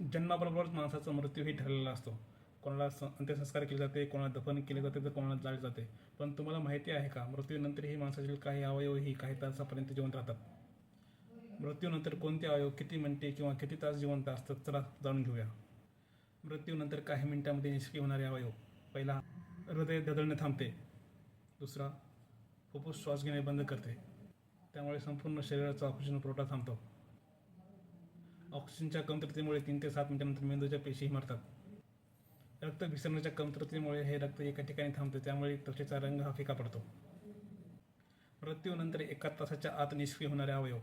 जन्माबरोबरच माणसाचा मृत्यूही ठरलेला असतो. कोणाला स अंत्यसंस्कार केले जाते कोणाला दफन केले जाते तर कोणाला जाळले जाते. पण तुम्हाला माहिती आहे का मृत्यूनंतरही माणसातील काही अवयवही काही तासापर्यंत जिवंत राहतात. मृत्यूनंतर कोणते अवयव किती मिनटे किंवा किती तास जिवंत असतात चला जाणून घेऊया. मृत्यूनंतर काही मिनिटांमध्ये निष्क्रिय होणारे अवयव. पहिला हृदय ददळणे थांबते. दुसरा फुफ्फुस श्वास घेणे बंद करते. त्यामुळे संपूर्ण शरीराचा ऑक्सिजन पुरवठा थांबतो. ऑक्सिजनच्या कमतरतेमुळे तीन ते सात मिनिटानंतर मेंदूच्या पेशीही मरतात. रक्त विसरण्याच्या कमतरतेमुळे हे रक्त एका ठिकाणी थांबते त्यामुळे त्वचेचा रंग हा फिका पडतो. मृत्यूनंतर एका तासाच्या आत निष्क्रिय होणारे अवयव.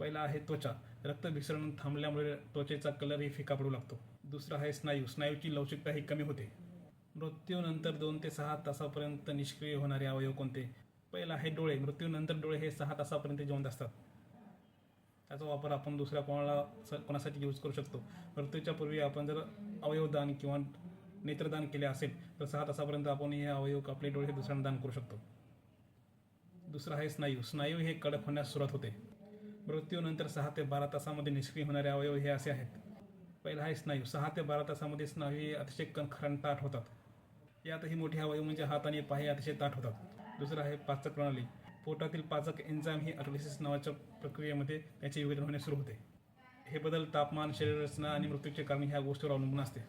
पहिला आहे त्वचा. रक्त विसरण थांबल्यामुळे त्वचेचा कलरही फिका पडू लागतो. दुसरा आहे स्नायू. स्नायूची लवचिकता ही कमी होते. मृत्यूनंतर दोन ते सहा तासापर्यंत निष्क्रिय होणारे अवयव कोणते? पहिला आहे डोळे. मृत्यूनंतर डोळे हे सहा तासापर्यंत जिवंत असतात. त्याचा वापर आपण दुसऱ्या कोणाला स- कोणासाठी यूज करू शकतो. मृत्यूच्या पूर्वी आपण जर अवयवदान किंवा नेत्रदान केले असेल तर सहा तासापर्यंत आपण हे अवयव आपले डोळे हे दुसऱ्यांना दान करू शकतो. दुसरा आहे स्नायू. स्नायू हे कडक होण्यास सुरुवात होते. मृत्यूनंतर सहा ते बारा तासामध्ये निष्क्रिय होणारे अवयव हे असे आहेत. पहिला आहे स्नायू. सहा ते बारा तासामध्ये स्नायू हे अतिशय कणखर होतात. यातही मोठे अवयव म्हणजे हात आणि पाय अतिशय ताट होतात. दुसरं आहे पाचक प्रणाली. पोटातील पाचक एन्झाईम ही अटोलिसिस नावाच्या प्रक्रियेमध्ये त्याचे विघटन होणे सुरू होते. हे बदल तापमान शरीर रचना आणि मृत्यूचे कारण ह्या गोष्टीवर अवलंबून असते.